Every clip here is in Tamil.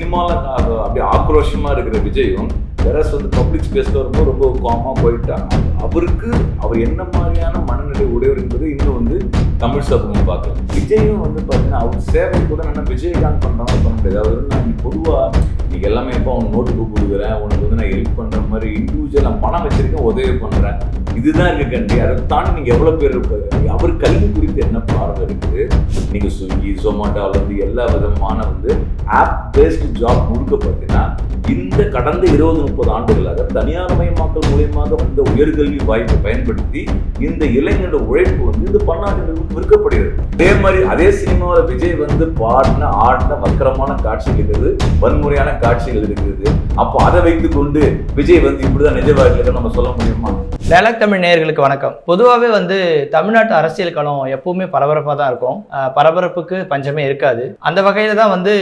சினிமாவில் அப்படியே ஆக்ரோஷமாக இருக்கிற விஜயும் வேற வந்து பப்ளிக் ஸ்பேஸில் வரும்போது ரொம்ப காமாக போயிட்டாங்க. அவருக்கு அவர் என்ன மாதிரியான மனநிலை உடையவர் என்பது இன்னும் வந்து தமிழ் சமூகம் பார்க்கலாம் விஜயும் வந்து பார்த்தீங்கன்னா அவர் சேவை கூட என்ன விஜயகாந்த் பண்ணுறாங்க பண்ண முடியாது. அவர் நான் பொதுவாக நீங்கள் எல்லாமே இப்போ அவன் நோட்டு புக் கொடுக்குறேன். உனக்கு வந்து நான் ஹெல்ப் பண்ணுற மாதிரி இண்டிவிஜுவலாக நான் பணம் வச்சிருக்கேன் உதவி பண்ணுறேன் இதுதான் இருக்கு கண்டி அதை தாண்டி நீங்கள் எவ்வளோ பேர் இருப்பாரு? அவர் கல்வி குறித்து என்ன பார்வை இருக்குது நீங்கள் ஸ்விக்கி ஜொமேட்டோவில் வந்து எல்லா விதமான வந்து ஆப் பேஸ்டு ஜாப் முழுக்க பார்த்தீங்கன்னா இந்த கடந்த இருபது முப்பது ஆண்டுகளாக தனியார்மயமாக்கல் மூலியமாக வந்த உயர்கல்வி வாய்ப்பை பயன்படுத்தி இந்த இளைஞரோட உழைப்பு வந்து இந்த பன்னாட்டுகளுக்கு விற்கப்படுகிறது. அதே மாதிரி அதே சினிமாவில் விஜய் வந்து பாடின ஆடின வக்கரமான காட்சிகள் இருக்குது வன்முறையான காட்சிகள் இருக்குது. அப்போ அதை வைத்து கொண்டு விஜய் வந்து இப்படிதான் நிஜ வாழ்க்கையில் நம்ம சொல்ல முடியுமா? வேலை தமிழ் நேயர்களுக்கு வணக்கம். பொதுவாகவே வந்து தமிழ்நாட்டு அரசியல் களம் எப்பவுமே பரபரப்பாக தான் இருக்கும். பரபரப்புக்கு பஞ்சமே இருக்காது. அந்த வகையில் தான் வந்து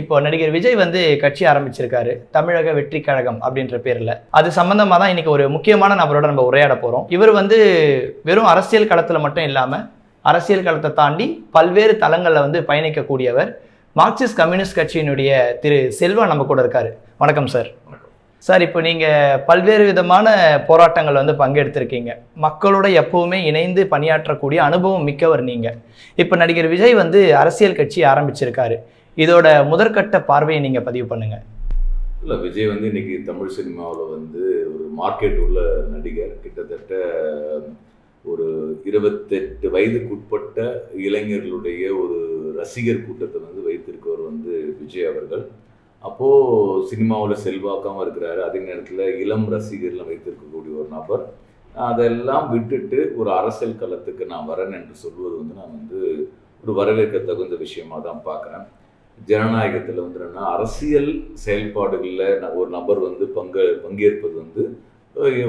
இப்போ நடிகர் விஜய் வந்து கட்சி ஆரம்பிச்சிருக்காரு. தமிழக வெற்றி கழகம் அப்படி அப்படின்ற பேரில். அது சம்பந்தமாக தான் இன்னைக்கு ஒரு முக்கியமான நபரோட நம்ம உரையாட போகிறோம் இவர் வந்து வெறும் அரசியல் களத்தில் மட்டும் இல்லாமல் அரசியல் களத்தை தாண்டி பல்வேறு தளங்களில் வந்து பயணிக்கக்கூடியவர் மார்க்சிஸ்ட் கம்யூனிஸ்ட் கட்சியினுடைய திரு செல்வா நம்ம கூட இருக்காரு. வணக்கம் சார். சார் இப்போ நீங்கள் பல்வேறு விதமான போராட்டங்கள் வந்து பங்கெடுத்திருக்கீங்க. மக்களோட எப்பவுமே இணைந்து பணியாற்றக்கூடிய அனுபவம் மிக்கவர் நீங்கள் இப்போ நடிகர் விஜய் வந்து அரசியல் கட்சி ஆரம்பிச்சிருக்காரு. இதோட முதற்கட்ட பார்வையை நீங்கள் பதிவு பண்ணுங்க. இல்லை விஜய் வந்து இன்றைக்கி தமிழ் சினிமாவில் வந்து ஒரு மார்க்கெட் உள்ள நடிகர். கிட்டத்தட்ட ஒரு இருபத்தெட்டு வயதுக்குட்பட்ட இளைஞர்களுடைய ஒரு ரசிகர் கூட்டத்தை வந்து வைத்திருக்கவர் வந்து விஜய் அவர்கள். அப்போது சினிமாவில் செல்வாக்காமல் இருக்கிறாரு. அதே நேரத்தில் இளம் ரசிகர்லாம் வைத்திருக்கக்கூடிய ஒரு நபர். அதெல்லாம் விட்டுட்டு ஒரு அரசியல் களத்துக்கு நான் வரேன் என்று சொல்வது வந்து நான் வந்து ஒரு வரவேற்க தகுந்த விஷயமாக தான் பார்க்குறேன். ஜனநாயகத்தில் வந்து என்னென்னா அரசியல் செயல்பாடுகளில் ந- ஒரு நபர் வந்து பங்கு பங்கேற்பது வந்து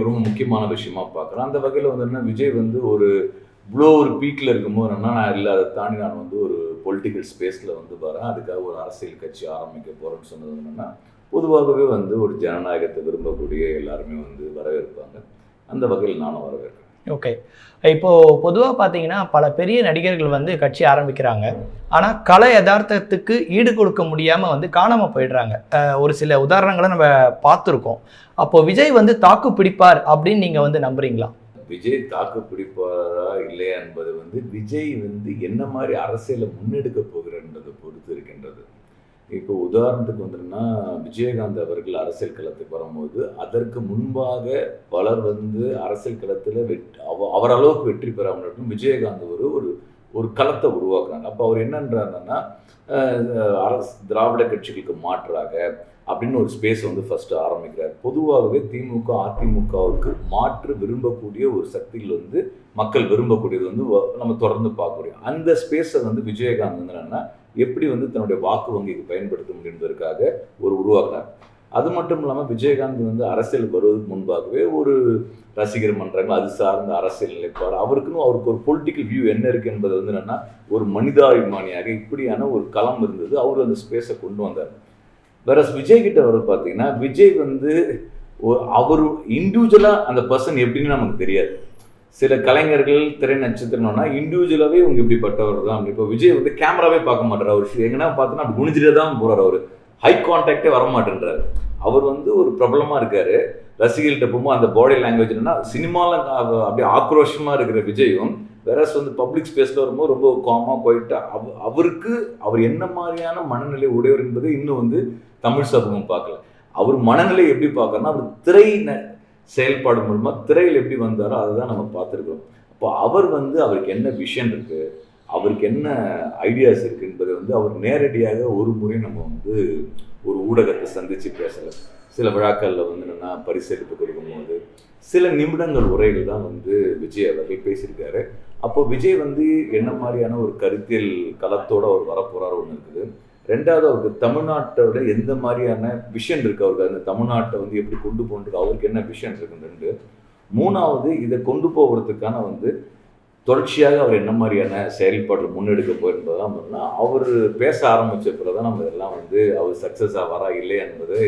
ரொம்ப முக்கியமான விஷயமா பார்க்குறேன். அந்த வகையில் வந்து என்ன விஜய் வந்து ஒரு இவ்வளோ ஒரு பீக்கில் இருக்கும்போது என்னன்னா நான் இல்லை அதை தாண்டி நான் வந்து ஒரு பொலிட்டிக்கல் ஸ்பேஸில் வந்து வரேன். அதுக்காக ஒரு அரசியல் கட்சி ஆரம்பிக்க போகிறேன்னு சொன்னது என்னென்னா பொதுவாகவே வந்து ஒரு ஜனநாயகத்தை விரும்பக்கூடிய எல்லாருமே வந்து வரவேற்பாங்க. அந்த வகையில் நானும் வரவேற்கிறேன். ஓகே இப்போது பொதுவாக பார்த்தீங்கன்னா பல பெரிய நடிகர்கள் வந்து கட்சி ஆரம்பிக்கிறாங்க. ஆனால் கலை யதார்த்தத்துக்கு ஈடு கொடுக்க முடியாமல் வந்து காணாமல் போயிடுறாங்க. ஒரு சில உதாரணங்களை நம்ம பார்த்துருக்கோம். அப்போது விஜய் வந்து தாக்கு பிடிப்பார் அப்படின்னு நீங்கள் வந்து நம்புறீங்களா? விஜய் தாக்கு பிடிப்பாரா இல்லையா என்பது வந்து விஜய் வந்து என்ன மாதிரி அரசியலை முன்னெடுக்க போகிறன்றதை பொறுத்து இருக்கின்றது. இப்போ உதாரணத்துக்கு வந்துருன்னா விஜயகாந்த் அவர்கள் அரசியல் களத்துக்கு வரும்போது அதற்கு முன்பாக பலர் வந்து அரசியல் களத்தில் வெட் அவ அவர் அளவுக்கு வெற்றி பெறாமல் இருக்கும் விஜயகாந்த் ஒரு ஒரு ஒரு களத்தை உருவாக்குறாங்க. அப்போ அவர் என்னன்றாருன்னா அரசு திராவிட கட்சிகளுக்கு மாற்றாக அப்படின்னு ஒரு ஸ்பேஸ் வந்து ஃபர்ஸ்ட் ஆரம்பிக்கிறார். பொதுவாகவே திமுக அதிமுகவுக்கு மாற்று விரும்பக்கூடிய ஒரு சக்திகள் வந்து மக்கள் விரும்பக்கூடியது வந்து வ- நம்ம தொடர்ந்து பார்க்கக்கூடிய. அந்த ஸ்பேஸை வந்து விஜயகாந்த் என்னன்னா எப்படி வந்து தன்னுடைய வாக்கு வங்கிக்கு பயன்படுத்த முடியும் என்பதற்காக ஒரு உருவாக்குனார் அது மட்டும் இல்லாமல் விஜயகாந்த் வந்து அரசியல் வருவதற்கு முன்பாகவே ஒரு ரசிகர் மன்றங்கள் அது சார்ந்த அரசியல் நிலைப்பாடு அவருக்குன்னு அவருக்கு ஒரு பொலிட்டிக்கல் வியூ என்ன இருக்குது என்பது வந்து என்னென்னா ஒரு மனிதாபிமானியாக இப்படியான ஒரு களம் இருந்தது. அவர் அந்த ஸ்பேஸை கொண்டு வந்தார். வேற விஜய் கிட்ட வர பார்த்தீங்கன்னா விஜய் வந்து ஒரு- அவர் இண்டிவிஜுவலாக அந்த பர்சன் எப்படின்னு நமக்கு தெரியாது. சில கலைஞர்கள் திரை நட்சத்திரம்னா இண்டிவிஜுவலாகவே இவங்க இப்படிப்பட்டவர் தான் இப்போ விஜய் வந்து கேமராவே பார்க்க மாட்டார். அவர் எங்கன்னா பார்த்தோன்னா அப்படி குனிஞ்சிட்டே தான் போகிறார் அவர். ஹை கான்டாக்டே வர மாட்டேன்றாரு அவர் வந்து ஒரு பிரபலமாக இருக்கார். ரசிகர்கள்ட்ட போகும்போது அந்த பாடி லாங்குவேஜ் என்னன்னா சினிமாவில் அப்படியே ஆக்ரோஷமாக இருக்கிற விஜயும் வேறஸ் வந்து பப்ளிக் ஸ்பேஸில் வரும்போது ரொம்ப காமாக போயிட்டு அவ அவருக்கு அவர் என்ன மாதிரியான மனநிலை உடையவர் என்பது இன்னும் வந்து தமிழ் சமூகம் பார்க்கல. அவர் மனநிலை எப்படி பார்க்கறன்னா அவர் திரை செயல்பாடு மூலமாக திரையில் எப்படி வந்தாரோ அதை தான் நம்ம பார்த்துருக்கோம் அப்போ அவர் வந்து அவருக்கு என்ன விஷன் இருக்குது அவருக்கு என்ன ஐடியாஸ் இருக்குது என்பதை வந்து அவர் நேரடியாக ஒரு முறை நம்ம வந்து ஒரு ஊடகத்தை சந்தித்து பேசல. சில விழாக்களில் வந்து என்னன்னா பரிசளிப்பு கொடுக்கும்போது சில நிமிடங்கள் உரைகள் தான் வந்து விஜய் அவர்கள் பேசியிருக்காரு. அப்போ விஜய் வந்து என்ன மாதிரியான ஒரு கருத்தியல் களத்தோடு அவர் வரப்போகிறார் ஒன்று இருக்குது. ரெண்டாவது அவருக்கு தமிழ்நாட்டோட எந்த மாதிரியான விஷன் இருக்கு அவருக்கு? அந்த தமிழ்நாட்டை வந்து எப்படி கொண்டு போகிறது அவருக்கு என்ன விஷன் இருக்குன்னு ரெண்டு. மூணாவது இதை கொண்டு போகிறதுக்கான வந்து தொடர்ச்சியாக அவர் என்ன மாதிரியான செயல்பாட்டில் முன்னெடுக்க போயிருந்ததான் பார்த்தீங்கன்னா அவர் பேச ஆரம்பித்த பிறகு தான் நம்ம இதெல்லாம் வந்து அவர் சக்ஸஸ் ஆவாரா இல்லை என்பதை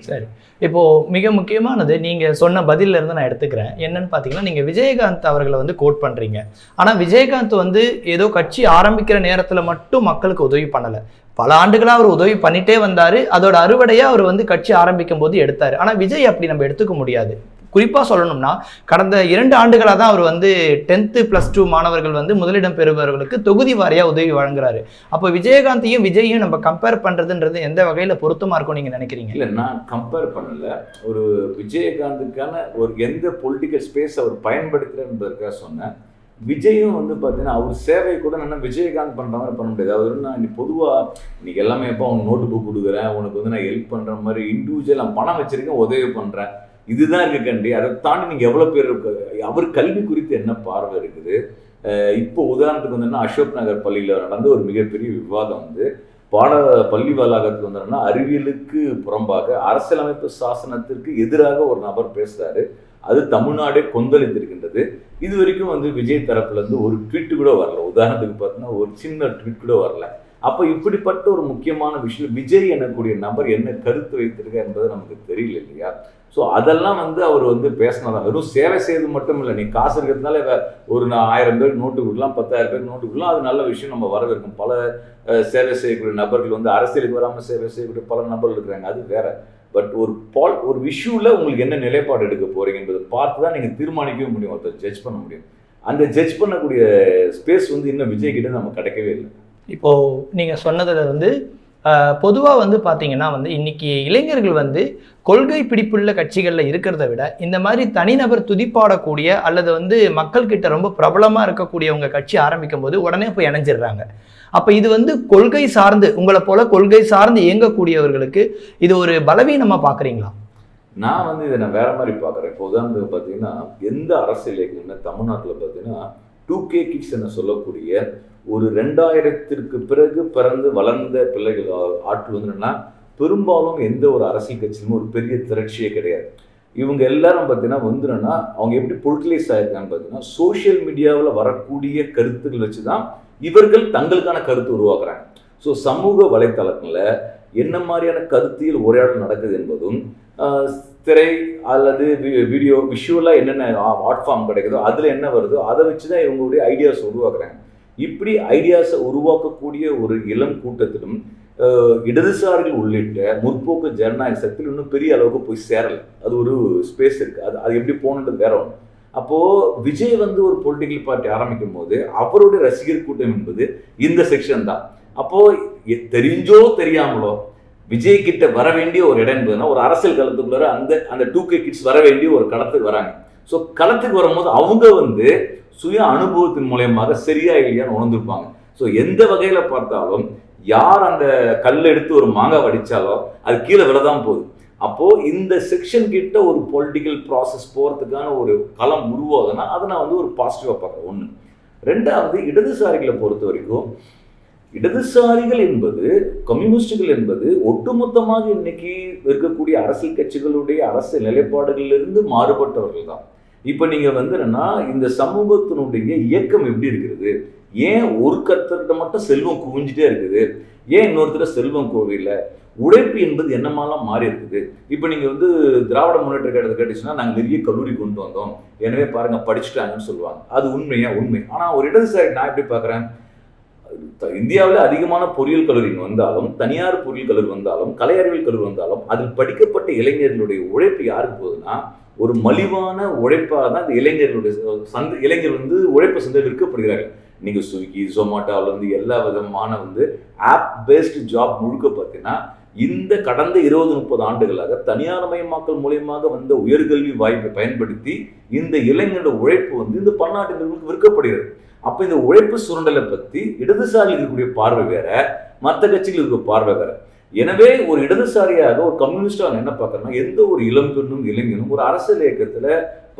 சரி. இப்போது மிக முக்கியமானது நீங்கள் சொன்ன பதிலில் இருந்து நான் எடுத்துக்கிறேன். என்னன்னு பார்த்தீங்கன்னா நீங்கள் விஜயகாந்த் அவர்களை வந்து கோட் பண்ணுறீங்க ஆனால் விஜயகாந்த் வந்து ஏதோ கட்சி ஆரம்பிக்கிற நேரத்தில் மட்டும் மக்களுக்கு உதவி பண்ணலை. பல ஆண்டுகளாக அவர் உதவி பண்ணிட்டே வந்தார். அதோட அறுவடையாக அவர் வந்து கட்சி ஆரம்பிக்கும் போது எடுத்தார். ஆனால் விஜய் அப்படி நம்ம எடுத்துக்க முடியாது. குறிப்பாக சொல்லணும்னா கடந்த இரண்டு ஆண்டுகளாக தான் அவர் வந்து டென்த்து ப்ளஸ் டூ மாணவர்கள் வந்து முதலிடம் பெறுபவர்களுக்கு தொகுதி வாரியாக உதவி வழங்குறாரு. அப்போ விஜயகாந்தையும் விஜயையும் நம்ம கம்பேர் பண்ணுறதுன்றது எந்த வகையில் பொருத்தமாக இருக்கும் நீங்கள் நினைக்கிறீங்க? இல்லை நான் கம்பேர் பண்ணல. ஒரு விஜயகாந்துக்கான ஒரு எந்த பொலிட்டிக்கல் ஸ்பேஸ் அவர் பயன்படுத்துகிறேன்றதுக்காக சொன்னேன். விஜயும் வந்து பார்த்தீங்கன்னா அவர் சேவை கூட நான் விஜயகாந்த் பண்ணுற மாதிரி பண்ண முடியாது. அவர் நான் இன்னைக்கு பொதுவாக இன்னைக்கு எல்லாமே எப்போ அவனுக்கு நோட்டு புக் கொடுக்குறேன். உனக்கு வந்து நான் ஹெல்ப் பண்ணுற மாதிரி இண்டிவிஜுவல் நான் பணம் வச்சுருக்கேன் உதவி பண்ணுறேன் இதுதான் இருக்கு கண்டி. அதை தாண்டி நீங்கள் எவ்வளோ பேர் அவர் கல்வி குறித்து என்ன பார்வை இருக்குது? இப்போ உதாரணத்துக்கு வந்தோன்னா அசோக் நகர் பள்ளியில் நடந்த ஒரு மிகப்பெரிய விவாதம் வந்து பாட பள்ளி வளாகத்துக்கு வந்தோம்னா அறிவியலுக்கு புறம்பாக அரசியலமைப்பு சாசனத்திற்கு எதிராக ஒரு நபர் பேசுகிறாரு அது தமிழ்நாடே கொந்தளித்திருக்கின்றது. இது வரைக்கும் வந்து விஜய் தரப்புலேருந்து ஒரு ட்வீட் கூட வரல. உதாரணத்துக்கு பார்த்தீங்கன்னா ஒரு சின்ன ட்வீட் கூட வரல. அப்போ இப்படிப்பட்ட ஒரு முக்கியமான விஷயம் விஜய் எனக்கூடிய நபர் என்ன கருத்து வைத்திருக்க என்பது நமக்கு தெரியல இல்லையா? ஸோ அதெல்லாம் வந்து அவர் வந்து பேசினதான் வெறும் சேவை செய்வது மட்டும் இல்லை நீ காசு இருக்கிறதுனால ஒரு ஆயிரம் பேருக்கு நோட்டு கொடுக்கலாம் பத்தாயிரம் பேருக்கு நோட்டு கொடுக்கலாம் அது நல்ல விஷயம் நம்ம வரவேற்கும். பல சேவை செய்யக்கூடிய நபர்கள் வந்து அரசியலுக்கு வராமல் சேவை செய்யக்கூடிய பல நபர்கள் இருக்கிறாங்க அது வேற. பட் ஒரு பால் ஒரு விஷயவில் உங்களுக்கு என்ன நிலைப்பாடு எடுக்க போகிறீங்க என்பதை பார்த்து தான் நீங்கள் தீர்மானிக்கவே முடியும் ஒருத்தர் ஜட்ஜ் பண்ண முடியும். அந்த ஜட்ஜ் பண்ணக்கூடிய ஸ்பேஸ் வந்து இன்னும் விஜய் கிட்ட கிடைக்கவே இல்லை. இப்போது நீங்கள் சொன்னதில் வந்து பொதுவாக வந்து பார்த்திங்கன்னா வந்து இன்னைக்கு இளைஞர்கள் வந்து கொள்கை பிடிப்புள்ள கட்சிகளில் இருக்கிறத விட இந்த மாதிரி தனிநபர் துதிப்பாடக்கூடிய அல்லது வந்து மக்கள்கிட்ட ரொம்ப பிரபலமாக இருக்கக்கூடியவங்க கட்சி ஆரம்பிக்கும் போது உடனே போய் இணைஞ்சிடுறாங்க. அப்போ இது வந்து கொள்கை சார்ந்து உங்களை போல கொள்கை சார்ந்து இயங்கக்கூடியவர்களுக்கு இது ஒரு பலவீனமாக பார்க்குறீங்களா நான் வந்து இதை நான் வேற மாதிரி பார்க்குறேன் இப்போ உதாரணத்துக்கு பார்த்தீங்கன்னா எந்த அரசியல் இயக்கம்னா தமிழ்நாட்டில் பார்த்தீங்கன்னா டூ கே கிட்ஸ் என சொல்லக்கூடிய ஒரு ரெண்டாயிரத்திற்கு பிறகு பிறந்து வளர்ந்த பிள்ளைகள் ஆ- ஆட்கள் வந்து பெரும்பாலும் எந்த ஒரு அரசியல் கட்சியிலுமே ஒரு பெரிய திரட்சியே கிடையாது. இவங்க எல்லாரும் பார்த்தீங்கன்னா வந்து அவங்க எப்படி பொலிட்டிலைஸ் ஆயிருக்காங்கன்னு பார்த்தீங்கன்னா சோஷியல் மீடியாவில் வரக்கூடிய கருத்துக்கள் வச்சு தான் இவர்கள் தங்களுக்கான கருத்து உருவாக்குறாங்க. ஸோ சமூக வலைத்தளங்களில் என்ன மாதிரியான கருத்தியல் உரையாடல் நடக்குது என்பதும் திரை அல்லது வீடியோ விஷுவலாக என்னென்ன ஆர்ட் ஃபார்ம் கிடைக்குதோ அதில் என்ன வருதோ அதை வச்சு தான் இவங்களுடைய ஐடியாஸ் உருவாக்குறாங்க. இப்படி ஐடியாஸை உருவாக்கக்கூடிய ஒரு இளம் கூட்டத்திலும் இடதுசாரிகள் உள்ளிட்ட முற்போக்கு ஜனநாயக சக்தியில் இன்னும் பெரிய அளவுக்கு போய் சேரலை. அது ஒரு ஸ்பேஸ் இருக்குது அது அது எப்படி போகணுன்றது வேற ஒன்று அப்போது விஜய் வந்து ஒரு பொலிட்டிக்கல் பார்ட்டி ஆரம்பிக்கும் போது அவருடைய ரசிகர் கூட்டம் என்பது இந்த செக்ஷன் தான். அப்போது தெரிஞ்சோ தெரியாமலோ விஜய் கிட்ட வர வேண்டிய ஒரு இடம் என்பதுன்னா ஒரு அரசியல் களத்துக்குள்ளார அந்த அந்த டூ கே கிட்ஸ் வர வேண்டிய ஒரு களத்துக்கு வராங்க. ஸோ களத்துக்கு வரும்போது அவங்க வந்து சுய அனுபவத்தின் மூலயமாக சரியா இல்லையான்னு உணர்ந்துருப்பாங்க. ஸோ எந்த வகையில் பார்த்தாலும் யார் அந்த கல் எடுத்து ஒரு மாங்காய் வடித்தாலோ அது கீழே விழதான் போகுது. அப்போது இந்த செக்ஷன் கிட்ட ஒரு பொலிட்டிக்கல் ப்ராசஸ் போகிறதுக்கான ஒரு களம் உருவாகுதுன்னா அதை நான் வந்து ஒரு பாசிட்டிவாக பார்க்குறேன். ஒன்று ரெண்டாவது இடதுசாரிகளை பொறுத்த வரைக்கும் இடதுசாரிகள் என்பது கம்யூனிஸ்டுகள் என்பது ஒட்டுமொத்தமாக இன்னைக்கு இருக்கக்கூடிய அரசியல் கட்சிகளுடைய அரசு நிலைப்பாடுகளிலிருந்து மாறுபட்டவர்கள் தான். இப்போ நீங்கள் வந்து இந்த சமூகத்தினுடைய இயக்கம் எப்படி இருக்கிறது ஏன் ஒரு கத்தர்கிட்ட மட்டும் செல்வம் குவிஞ்சிட்டே இருக்குது? ஏன் இன்னொருத்தர் செல்வம் கோவில்ல உழைப்பு என்பது என்னமாலாம் மாறி இருக்குது? இப்போ நீங்கள் வந்து திராவிட முன்னேற்ற கழகத்தை கேட்டுச்சுன்னா நாங்கள் நிறைய கல்லூரி கொண்டு வந்தோம். எனவே பாருங்க படிச்சுட்டாங்கன்னு சொல்லுவாங்க. அது உண்மையா? உண்மை. ஆனால் ஒரு இடதுசாரி நான் எப்படி பார்க்குறேன்? இந்தியாவில் அதிகமான பொறியியல் கல்லூரி வந்தாலும் தனியார் பொறியியல் கல்லூரி வந்தாலும் கலை அறிவியல் கல்லூரி வந்தாலும் அதில் படிக்கப்பட்ட இளைஞர்களுடைய உழைப்பு யாருக்கு போகுதுன்னா ஒரு மலிவான உழைப்பாக தான் இந்த இளைஞர்களுடைய சந்தை இளைஞர் வந்து உழைப்பு சந்தை விற்கப்படுகிறார்கள். நீங்கள் ஸ்விக்கி ஜொமாட்டோவிலேருந்து எல்லா விதமான வந்து ஆப் பேஸ்டு ஜாப் முழுக்க பார்த்தீங்கன்னா இந்த கடந்த இருபது முப்பது ஆண்டுகளாக தனியார் மயமாக்கல் மூலியமாக வந்த உயர்கல்வி வாய்ப்பை பயன்படுத்தி இந்த இளைஞரோட உழைப்பு வந்து இந்த பன்னாட்டு நிறுவனங்களுக்கு விற்கப்படுகிறது. அப்போ இந்த உழைப்பு சுரண்டலை பற்றி இடதுசாரியில் இருக்கக்கூடிய பார்வை வேற மற்ற கட்சிகள் இருக்க பார்வை வேற. எனவே ஒரு இடதுசாரியாக ஒரு கம்யூனிஸ்டாக நான் என்ன பார்க்குறேன்னா எந்த ஒரு இளம்பெண்ணும் இளைஞனும் ஒரு அரசியல் இயக்கத்தில்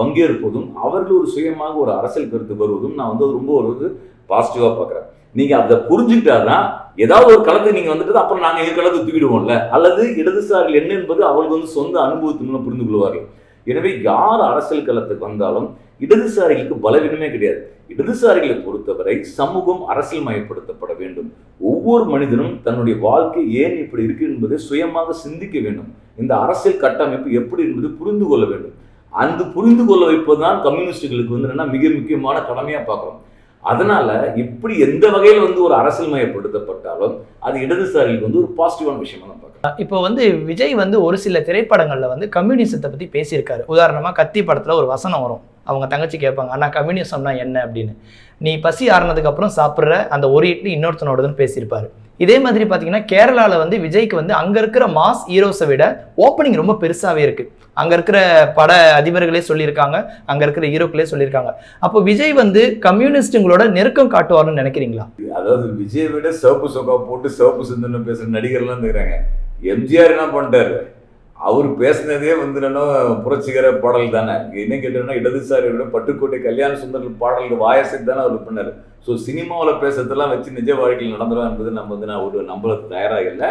பங்கேற்பதும் அவர்கள் ஒரு சுயமாக ஒரு அரசியல் கருத்து வருவதும் நான் வந்து ரொம்ப ஒரு பாசிட்டிவாக பார்க்குறேன். நீங்கள் அதை புரிஞ்சுக்கிட்டாதான் ஏதாவது ஒரு களத்துக்கு நீங்கள் வந்துட்டு அப்புறம் நாங்கள் எங்க களத்தை தூக்கிடுவோம்ல? அல்லது இடதுசாரிகள் என்ன என்பது அவர்களுக்கு வந்து சொந்த அனுபவத்தின் மூலம் புரிந்து கொள்வார்கள். எனவே யார் அரசியல் களத்துக்கு வந்தாலும் இடதுசாரிகளுக்கு பலவீனமே கிடையாது. இடதுசாரிகளை பொறுத்தவரை சமூகம் அரசியல் மயப்படுத்தப்பட வேண்டும். ஒவ்வொரு மனிதனும் தன்னுடைய வாழ்க்கை ஏன் இப்படி இருக்கு என்பதை சுயமாக சிந்திக்க வேண்டும். இந்த அரசியல் கட்டமைப்பு எப்படி என்பது புரிந்து கொள்ள வேண்டும். அந்த புரிந்து கொள்ள வைப்பது தான் கம்யூனிஸ்டுகளுக்கு வந்து என்னன்னா மிக முக்கியமான கடமையாக பார்க்குறோம் அதனால இப்படி எந்த வகையில் வந்து ஒரு அரசியல் மையப்படுத்தப்பட்டாலும் அது இடதுசாரிகளுக்கு வந்து ஒரு பாசிட்டிவான விஷயமா நான் பார்க்கிறேன். இப்போ வந்து விஜய் வந்து ஒரு சில திரைப்படங்களில் வந்து கம்யூனிசத்தை பற்றி பேசியிருக்காரு. உதாரணமாக கத்தி படத்தில் ஒரு வசனம் வரும். அவங்க தங்கச்சி கேட்பாங்க ஆனால் கம்யூனிசம்னா என்ன? அப்படின்னு. நீ பசி ஆறுனதுக்கப்புறம் சாப்பிட்ற அந்த ஒரு இட்லி இன்னொருத்தனோடதுன்னு பேசியிருப்பாரு. இதே மாதிரி பார்த்தீங்கன்னா கேரளாவில் வந்து விஜய்க்கு வந்து அங்கே இருக்கிற மாஸ் ஹீரோஸை விட ஓப்பனிங் ரொம்ப பெருசாகவே இருக்குது அங்கே இருக்கிற பட அதிபர்களே சொல்லியிருக்காங்க அங்கே இருக்கிற ஹீரோக்களே சொல்லியிருக்காங்க. அப்போ விஜய் வந்து கம்யூனிஸ்ட்டுங்களோட நெருக்கம் காட்டுவார்னு நினைக்கிறீங்களா? அதாவது விஜய் விட சிவப்பு சொக்கா போட்டு சிவப்பு சிந்தனை பேசுகிற நடிகர்லாம் இருக்கிறாங்க எம்ஜிஆர் என்ன பண்ணிட்டாரு? அவர் பேசினதே வந்து என்னன்னா புரட்சிகர பாடல் தானே. என்ன கேட்டோம்னா இடதுசாரியோட பட்டுக்கோட்டை கல்யாண சுந்தர் பாடலுக்கு வாயசைக்கு தானே அவர் பண்ணார் ஸோ சினிமாவில் பேசுறதெல்லாம் வச்சு நிஜ வாழ்க்கையில் நடந்துடும் என்பது நம்ம வந்து நான் ஒரு நம்பல தயாராக இல்லை.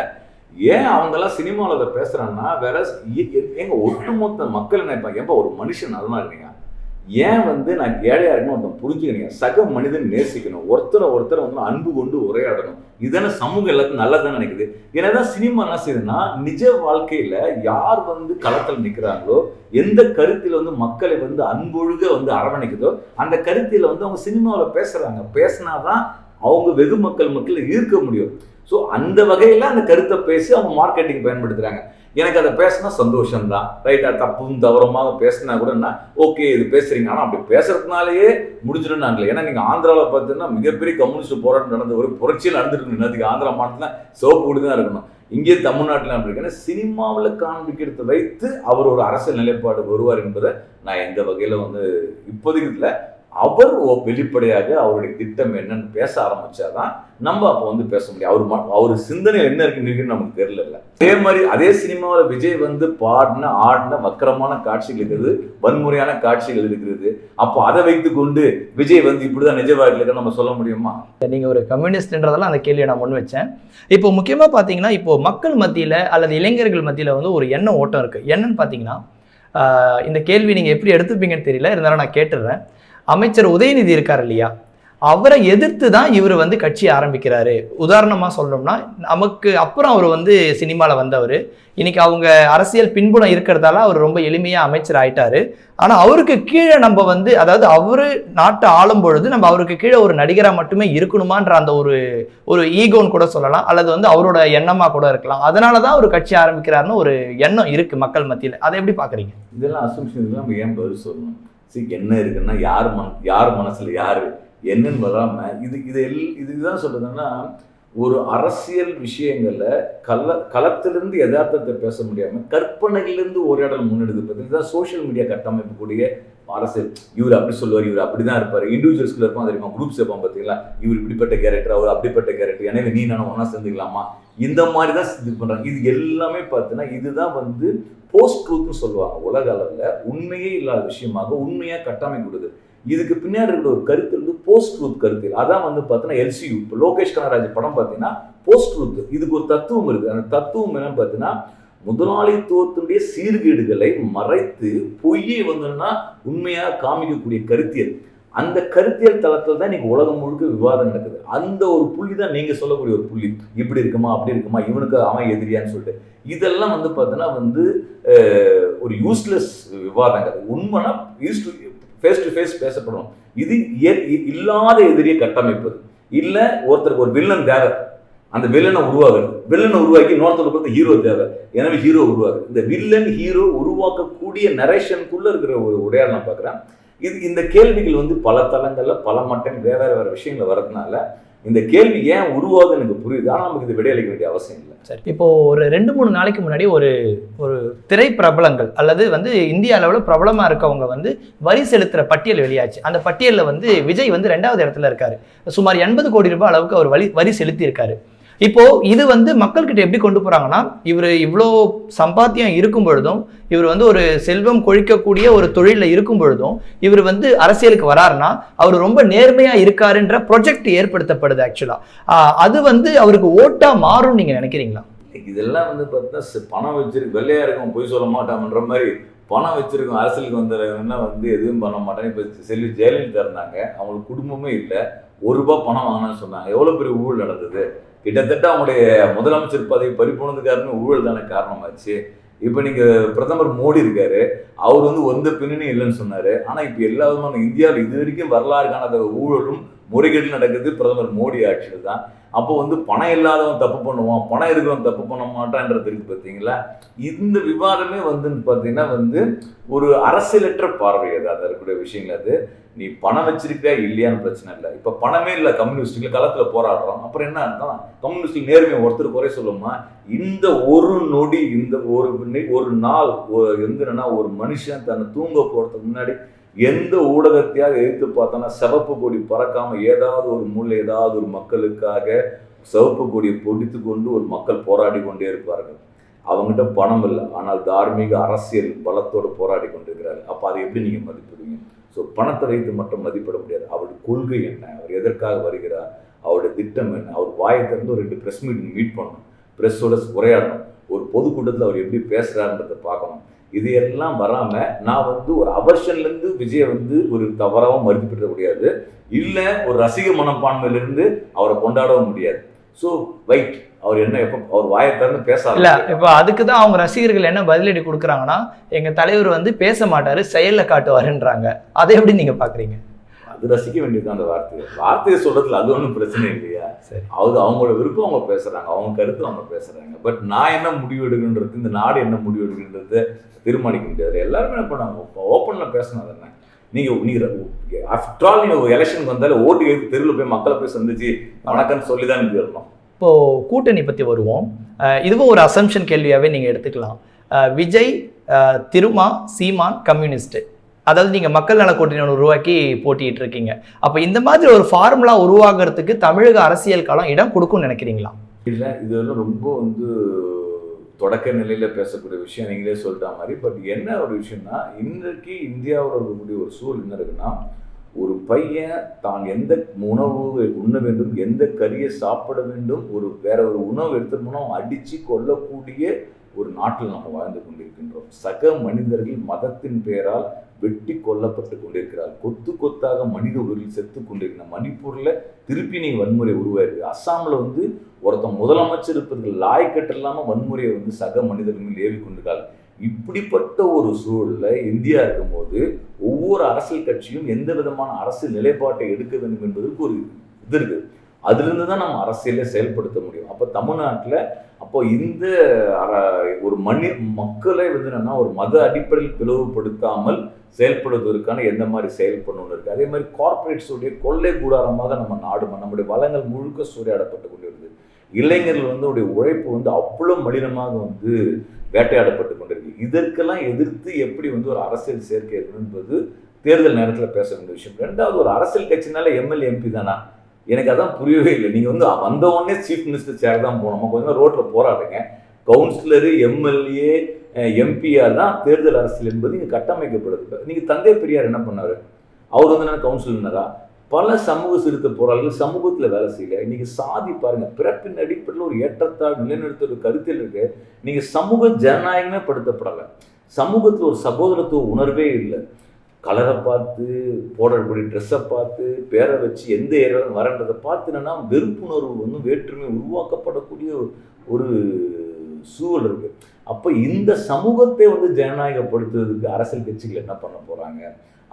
ஏன் அவங்கெல்லாம் சினிமாவில் அதை பேசுகிறாங்கன்னா வேற எங்கள் ஒட்டுமொத்த மக்கள் நினைப்பாங்க? ஏன்பா ஒரு மனுஷன் நல்லா இருக்கீங்க ஏன் வந்து நான் ஏழையாக இருக்கணும் ஒருத்தன் புரிஞ்சுக்கணும் சக மனிதன் நேசிக்கணும் ஒருத்தரை ஒருத்தரை வந்து அன்பு கொண்டு உரையாடணும். இதுதானே சமூகம் எல்லாத்துக்கும் நல்லதுன்னு நினைக்குது? ஏன்னா சினிமா என்ன செய்யுதுன்னா நிஜ வாழ்க்கையில் யார் வந்து களத்தில் நிற்கிறாங்களோ எந்த கருத்தில் வந்து மக்களை வந்து அன்பொழுக வந்து அரவணைக்குதோ அந்த கருத்தில் வந்து அவங்க சினிமாவில் பேசுகிறாங்க பேசினாதான் அவங்க வெகு மக்கள் மக்களை ஈர்க்க முடியும். ஸோ அந்த வகையில் அந்த கருத்தை பேசி அவங்க மார்க்கெட்டிங் பயன்படுத்துகிறாங்க எனக்கு அதை பேசினா சந்தோஷம் தான் ரைட் அது தப்பும் தவறமாக பேசினா கூட என்ன? ஓகே இது பேசுறீங்க. ஆனால் அப்படி பேசுறதுனாலேயே முடிஞ்சிடும் நாங்களே ஏன்னா நீங்கள் ஆந்திராவில் பார்த்தீங்கன்னா மிகப்பெரிய கம்யூனிஸ்ட் போராட்டம் நடந்த ஒரு புரட்சியில் நடந்துருக்கு இன்னத்துக்கு ஆந்திரா மாநிலத்தில் சோப்பு கூட தான் இருக்கணும். இங்கே தமிழ்நாட்டில் அப்படி இருக்கு சினிமாவில் காண்பிக்கிறத வைத்து அவர் ஒரு அரசியல் நிலைப்பாடு வருவார் என்பதை நான் எந்த வகையில் வந்து இப்போதைக்கு இல்லை. அவர் வெளிப்படையாக அவருடைய திட்டம் என்னன்னு பேச ஆரம்பிச்சாதான் நம்ம அப்போ வந்து பேச முடியும். அவர் ம- அவர் சிந்தனை என்ன இருக்குன்னு நமக்கு தெரியல அதே மாதிரி அதே சினிமாவில் விஜய் வந்து பாடின ஆடின வக்கரமான காட்சிகள் இருக்கிறது வன்முறையான காட்சிகள் இருக்கிறது. அப்போ அதை வைத்து கொண்டு விஜய் வந்து இப்படிதான் நிஜ வாழ்க்கையில் நம்ம சொல்ல முடியுமா? நீங்க ஒரு கம்யூனிஸ்ட்ன்றதெல்லாம் அந்த கேள்வியை நான் முன் வச்சேன். இப்போ முக்கியமாக பார்த்தீங்கன்னா இப்போ மக்கள் மத்தியில் அல்லது இளைஞர்கள் மத்தியில் வந்து ஒரு எண்ண ஓட்டம் இருக்கு. என்னன்னு பார்த்தீங்கன்னா இந்த கேள்வி நீங்கள் எப்படி எடுத்துப்பீங்கன்னு தெரியல. இருந்தாலும் நான் கேட்டுடுறேன் அமைச்சர் உதயநிதி இருக்கார் இல்லையா? அவரை எதிர்த்து தான் இவர் வந்து கட்சி ஆரம்பிக்கிறாரு. உதாரணமாக சொல்லணும்னா நமக்கு அப்புறம் அவர் வந்து சினிமாவில் வந்தவர். இன்னைக்கு அவங்க அரசியல் பின்புலம் இருக்கிறதால அவர் ரொம்ப எளிமையாக அமைச்சர் ஆயிட்டாரு. ஆனால் அவருக்கு கீழே நம்ம வந்து அதாவது அவரு நாட்டை ஆளும் பொழுது நம்ம அவருக்கு கீழே ஒரு நடிகரா மட்டுமே இருக்கணுமான்ற அந்த ஒரு ஒரு ஈகோன்னு கூட சொல்லலாம். அல்லது வந்து அவரோட எண்ணமா கூட இருக்கலாம். அதனால தான் அவர் கட்சி ஆரம்பிக்கிறாருன்னு ஒரு எண்ணம் இருக்கு மக்கள் மத்தியில். அதை எப்படி பாக்குறீங்க? இதெல்லாம் அசம்ஷன் நம்ம ஏன் பதில் சொல்லணும்? சரி என்ன இருக்குன்னா யார் மன யார் மனசில் யார் என்னன்னு வராமல் இது இது எல் இதுதான் சொல்கிறதுன்னா ஒரு அரசியல் விஷயங்களில் கல களத்திலிருந்து யதார்த்தத்தை பேச முடியாமல் கற்பனையிலிருந்து உரையாடல் முன்னெடுத்து இதுதான் சோஷியல் மீடியா கட்டமைப்புக்கூடிய அரசு அரசியல் இவர் அப்படி சொல்லுவார் இவர் அப்படி தான் இருப்பார் இண்டிவிஜுவல்ஸ்குள்ள இருப்பான் தெரியுமா குரூப்ஸ் இருப்பான் பார்த்தீங்களா இவர் இப்படிப்பட்ட கேரக்டர் அவர் அப்படிப்பட்ட கேரக்டர் எனவே நீ நானும் ஒன்றா சேர்ந்துக்கலாமா? இந்த மாதிரி தான் இது பண்ணுறாங்க இது எல்லாமே பார்த்தீங்கன்னா இதுதான் வந்து போஸ்ட் ட்ரூத்னு சொல்லுவாங்க. உலக அளவில் உண்மையே இல்லாத விஷயமாக உண்மையாக கட்டமைக்கிறது இதுக்கு பின்னாடி இருக்கிற ஒரு கருத்து வந்து போஸ்ட் ட்ரூத் கருத்து. அதான் வந்து பார்த்தீங்கன்னா எல்சியூ இப்போ லோகேஷ் கனராஜ் படம் பார்த்தீங்கன்னா போஸ்ட் ட்ரூத் இதுக்கு ஒரு தத்துவம் இருக்குது அந்த தத்துவம் என்னன்னு பார்த்தீங்கன்னா முதலாளித்துவத்தினுடைய சீர்கேடுகளை மறைத்து பொய்யை வந்தோம்னா உண்மையாக காமிக்கக்கூடிய கருத்தியல். அந்த கருத்தியல் தளத்தில் தான் நீங்கள் உலகம் முழுக்க விவாதம் நடக்குது. அந்த ஒரு புள்ளி தான் நீங்கள் சொல்லக்கூடிய ஒரு புள்ளி. இப்படி இருக்குமா அப்படி இருக்குமா இவனுக்கு அவன் எதிரியான்னு சொல்லிட்டு. இதெல்லாம் வந்து பார்த்தோன்னா வந்து ஒரு யூஸ்லெஸ் விவாதங்கள். உண்மைனா use to face to face பேசப்படணும் இது இ- இல்லாத எதிரியை கட்டமைப்பது. இல்லை ஒருத்தருக்கு ஒரு வில்லன் தேவை அந்த வில்லனை உருவாகணும். வில்லனை உருவாக்கி இன்னொருத்தருக்கு வந்து ஹீரோ தேவை. எனவே ஹீரோ உருவாகு. இந்த வில்லன் ஹீரோ உருவாக்கக்கூடிய நரேஷனுக்குள்ள இருக்கிற ஒரு உடையார் நான் பார்க்குறேன். இது இந்த கேள்விகள் வந்து பல தளங்களில் பல மட்டம் வேற வேற விஷயங்கள் வரதுனால இந்த கேள்வி ஏன் உருவாகுது எனக்கு புரியுது. ஆனால் நமக்கு இது விடையளிக்க வேண்டிய அவசியம் இல்லை. சரி இப்போ ஒரு ரெண்டு மூணு நாளைக்கு முன்னாடி ஒரு ஒரு திரை பிரபலங்கள் அல்லது வந்து இந்திய அளவில் பிரபலமாக இருக்கவங்க வந்து வரி செலுத்துகிற பட்டியல் வெளியாச்சு. அந்த பட்டியலில் வந்து விஜய் வந்து ரெண்டாவது இடத்துல இருக்காரு. சுமார் எண்பது கோடி ரூபாய் அளவுக்கு அவர் வரி வரி செலுத்தியிருக்காரு. இப்போ இது வந்து மக்கள்கிட்ட எப்படி கொண்டு போறாங்கன்னா இவர் இவ்வளோ சம்பாத்தியம் இருக்கும் பொழுதும் இவர் வந்து ஒரு செல்வம் கொழிக்கக்கூடிய ஒரு தொழிலில் இருக்கும் பொழுதும் இவர் வந்து அரசியலுக்கு வராருன்னா அவர் ரொம்ப நேர்மையா இருக்காருன்ற ப்ரொஜெக்ட் ஏற்படுத்தப்படுது ஆக்சுவலா அது வந்து அவருக்கு ஓட்டா மாறும் நீங்க நினைக்கிறீங்களா? இதெல்லாம் வந்து பார்த்தீங்கன்னா பணம் வச்சிருக்கு வெள்ளையா இருக்கும் பொய் சொல்ல மாட்டான்ற மாதிரி பணம் வச்சிருக்கோம் அரசியலுக்கு வந்தவங்கன்னா வந்து எதுவும் பண்ண மாட்டாங்க. இப்போ செல்வி ஜெயலலிதா இருந்தாங்க அவங்களுக்கு குடும்பமே இல்லை ஒரு ரூபா பணம் வாங்கினான்னு சொன்னாங்க. எவ்வளோ பெரிய ஊழல் நடந்தது? கிட்டத்தட்ட அவங்களுடைய முதலமைச்சர் பதவி பறிப்போனது ஊழல் தானே காரணமாச்சு. இப்போ நீங்கள் பிரதமர் மோடி இருக்காரு அவர் வந்து எந்த பின்னணியும் இல்லைன்னு சொன்னார். ஆனால் இப்போ எல்லா விதமான இந்தியாவில் இது வரைக்கும் வரலாறு காணாத ஊழலும் முறைகேடு நடக்குது பிரதமர் மோடி ஆட்சியில் தான் அப்போ வந்து பணம் இல்லாதவன் தப்பு பண்ணுவான் பணம் இருக்கிறவன் தப்பு பண்ண மாட்டான்றது இருக்கு பார்த்தீங்களா? இந்த விவாதமே வந்து பார்த்தீங்கன்னா வந்து ஒரு அரசியலற்ற பார்வை அது அதில் இருக்கக்கூடிய விஷயங்கள் அது. நீ பணம் வச்சிருக்கியா இல்லையான்னு பிரச்சனை இல்லை. இப்போ பணமே இல்லை கம்யூனிஸ்டுகள் களத்தில் போராடுறோம். அப்புறம் என்ன அர்த்தம்? கம்யூனிஸ்டுகள் நேர்மையை ஒருத்தர் குறை சொல்லுமா? இந்த ஒரு நொடி இந்த ஒரு ஒரு நாள் ஒ- ஒரு மனுஷன் தன்னை தூங்க போகிறதுக்கு முன்னாடி எந்த ஊடகத்தையாக எதிர்த்து பார்த்தோன்னா சிவப்பு கொடி பறக்காமல் ஏதாவது ஒரு மூலை ஏதாவது ஒரு மக்களுக்காக சிவப்பு கொடியை பொடித்து கொண்டு ஒரு மக்கள் போராடி கொண்டே இருப்பார்கள். அவங்ககிட்ட பணம் இல்லை. ஆனால் தார்மீக அரசியல் பலத்தோடு போராடி கொண்டிருக்கிறார்கள் அப்போ அதை எப்படி நீங்கள் மதிப்பிடுவீங்க? ஸோ பணத்தை வைத்து மட்டும் மதிப்பிட முடியாது. அவருடைய கொள்கை என்ன? அவர் எதற்காக வருகிறார்? அவருடைய திட்டம் என்ன? அவர் வாயை திறந்து ஒரு ரெண்டு ப்ரெஸ் மீட்டிங் மீட் பண்ணணும். ப்ரெஸ்ஸோட உரையாடணும். ஒரு பொதுக்கூட்டத்தில் அவர் எப்படி பேசுகிறாருன்றதை பார்க்கணும். இது எல்லாம் வராமல் நான் வந்து ஒரு அவர்ஷன்லேருந்து விஜயை வந்து ஒரு தவறாகவும் மதிப்பிட முடியாது. இல்லை ஒரு ரசிக மனப்பான்மையிலிருந்து அவரை கொண்டாடவும் முடியாது. ஸோ வைட் அவர் என்ன எப்போ அவர் வாயை திறந்து பேச இல்ல. இப்போ அதுக்கு தான் அவங்க ரசிகர்கள் என்ன பதிலடி கொடுக்குறாங்கன்னா எங்க தலைவர் வந்து பேச மாட்டாரு செயல்ல காட்டுவாருன்றாங்க. அதை எப்படி நீங்க பாக்குறீங்க? அது ரசிக்க வேண்டியது அந்த வார்த்தையை. வார்த்தையை சொல்றதுல அது ஒன்றும் பிரச்சனை இல்லையா? சரி. அது அவங்களோட விருப்பம் அவங்க பேசுறாங்க. அவங்க கருத்து அவங்க பேசுறாங்க. பட் நான் என்ன முடிவு எடுக்கின்றது இந்த நாடு என்ன முடிவு எடுக்கின்றது தீர்மானிக்க முடியாது. எல்லாருமே என்ன பண்ணாங்க ஓப்பன்ல பேசணும் தானே நீங்க நீங்க ஆஃப்டர் ஆல் நீங்க ஒரு எலெக்ஷனுக்கு வந்தாலும் ஓட்டு கேட்டு தெருவில் போய் மக்களை போய் சந்திச்சு வணக்கம்னு சொல்லி தான் தீரணும் இப்போ கூட்டணி பத்தி வருவோம். இதுவும் ஒரு அசம்ஷன் கேள்வியாவே நீங்க எடுத்துக்கலாம். விஜய் திருமா சீமான் கம்யூனிஸ்ட் அதாவது நீங்கள் மக்கள் நல கூட்டணி ஒன்று உருவாக்கி போட்டிட்டு இருக்கீங்க. அப்போ இந்த மாதிரி ஒரு ஃபார்முலா உருவாகிறதுக்கு தமிழக அரசியல் களம் இடம் கொடுக்கும்னு நினைக்கிறீங்களா? இல்லை இது வந்து ரொம்ப வந்து தொடக்க நிலையில் பேசக்கூடிய விஷயம். நீங்களே சொல்கிற மாதிரி. பட் என்ன ஒரு விஷயம்னா இன்றைக்கு இந்தியாவில் இருக்கக்கூடிய ஒரு சூழல் என்ன இருக்குன்னா ஒரு பையன் தான் எந்த உணவு உண்ண வேண்டும் எந்த கறியை சாப்பிட வேண்டும் ஒரு வேற ஒரு உணவு எடுத்துட்டோம்னா அவன் அடித்து கொல்லக்கூடிய ஒரு நாட்டில் நம்ம வாழ்ந்து கொண்டிருக்கின்றோம். சக மனிதர்கள் மதத்தின் பெயரால் வெட்டி கொல்லப்பட்டு கொண்டிருக்கிறார் கொத்து கொத்தாக மனித உயிரில் செத்து கொண்டிருக்கிற மணிப்பூரில் திருப்பி நீ வன்முறை உருவாயிருக்கு அஸ்ஸாமில் வந்து ஒருத்தன் முதலமைச்சர் இருப்பதற்கு லாய்க்கட்டு இல்லாமல் வன்முறையை வந்து சக மனிதர்கள் மேல் ஏவி கொண்டிருக்காங்க இப்படிப்பட்ட ஒரு சூழலில் இந்தியா இருக்கும்போது ஒவ்வொரு அரசியல் கட்சியும் எந்த விதமான அரசியல் நிலைப்பாட்டை எடுக்க வேண்டும் என்பதற்கு ஒரு இது இருக்குது அதுலேருந்து தான் நம்ம அரசியலை செயல்படுத்த முடியும். அப்போ தமிழ்நாட்டில் அப்போ இந்த ஒரு மனி மக்களை வந்து என்னன்னா ஒரு மத அடிப்படையில் பிளவுபடுத்தாமல் செயல்படுவதற்கான எந்த மாதிரி செயல்படணும்னு இருக்குது அதே மாதிரி கார்பரேட்ஸுடைய கொள்ளை கூடாரமாக நம்ம நாடு நம்முடைய வளங்கள் முழுக்க சூறையாடப்பட்டு கொண்டிருக்குது இளைஞர்கள் வந்து உடைய உழைப்பு வந்து அவ்வளோ மலினமாக வந்து வேட்டையாடப்பட்டு கொண்டிருக்கு. இதற்கெல்லாம் எதிர்த்து எப்படி வந்து ஒரு அரசியல் சேர்க்கை என்பது தேர்தல் நேரத்தில் பேச வேண்டிய விஷயம். ரெண்டாவது ஒரு அரசியல் கட்சினால எம்எல்ஏ எம்பி தானா? எனக்கு அதான் புரியவே இல்லை. நீங்கள் வந்து வந்த உடனே சீஃப் மினிஸ்டர் சேர் தான் போகணுமா? கொஞ்சம் ரோட்டில் போராடுங்க கவுன்சிலரு எம்எல்ஏ எம்பிஆர் தான் தேர்தல் அரசியல் என்பது இங்கே கட்டமைக்கப்படுது. நீங்கள் தந்தை பெரியார் என்ன பண்ணார்? அவர் வந்து என்ன கவுன்சிலர்னரா பல சமூக சிறுத்தை போராளிகள் சமூகத்தில் வேலை செய்யல. இன்னைக்கு சாதி பாருங்க பிறப்பின் அடிப்படையில் ஒரு ஏற்றத்தாழ் நிலைநிறுத்த ஒரு கருத்தில் இருக்கு. நீங்க சமூக ஜனநாயகமே படுத்தப்படலை. சமூகத்தில் ஒரு சகோதரத்துவ உணர்வே இல்லை. கலரை பார்த்து போடக்கூடிய ட்ரெஸ்ஸை பார்த்து பேரை வச்சு எந்த ஏரியாவில் வரன்றதை பார்த்து என்னென்னா வெறுப்புணர்வு வந்து வேற்றுமை உருவாக்கப்படக்கூடிய ஒரு சூழல் இருக்கு. அப்போ இந்த சமூகத்தை வந்து ஜனநாயகப்படுத்துவதற்கு அரசியல் கட்சிகள் என்ன பண்ண போறாங்க?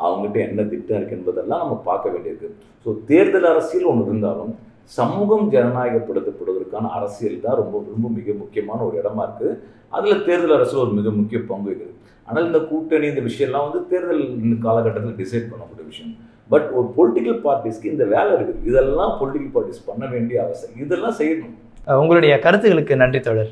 அவங்ககிட்ட என்ன திட்டம் இருக்கு என்பதெல்லாம் நம்ம பார்க்க வேண்டியிருக்கு. ஸோ தேர்தல் அரசியல் ஒன்று இருந்தாலும் சமூகம் ஜனநாயகப்படுத்தப்படுவதற்கான அரசியல் தான் ரொம்ப ரொம்ப மிக முக்கியமான ஒரு இடமா இருக்கு. அதில் தேர்தல் அரசியல் ஒரு மிக முக்கிய பங்கு இருக்குது ஆனால் இந்த கூட்டணி இந்த விஷயம்லாம் வந்து தேர்தல் இந்த காலகட்டத்தில் டிசைட் பண்ணக்கூடிய விஷயம். பட் ஒரு பொலிட்டிக்கல் பார்ட்டிஸ்க்கு இந்த வேலை இருக்குது. இதெல்லாம் பொலிட்டிக்கல் பார்ட்டிஸ் பண்ண வேண்டிய அவசியம். இதெல்லாம் செய்யணும். உங்களுடைய கருத்துகளுக்கு நன்றி தொடர்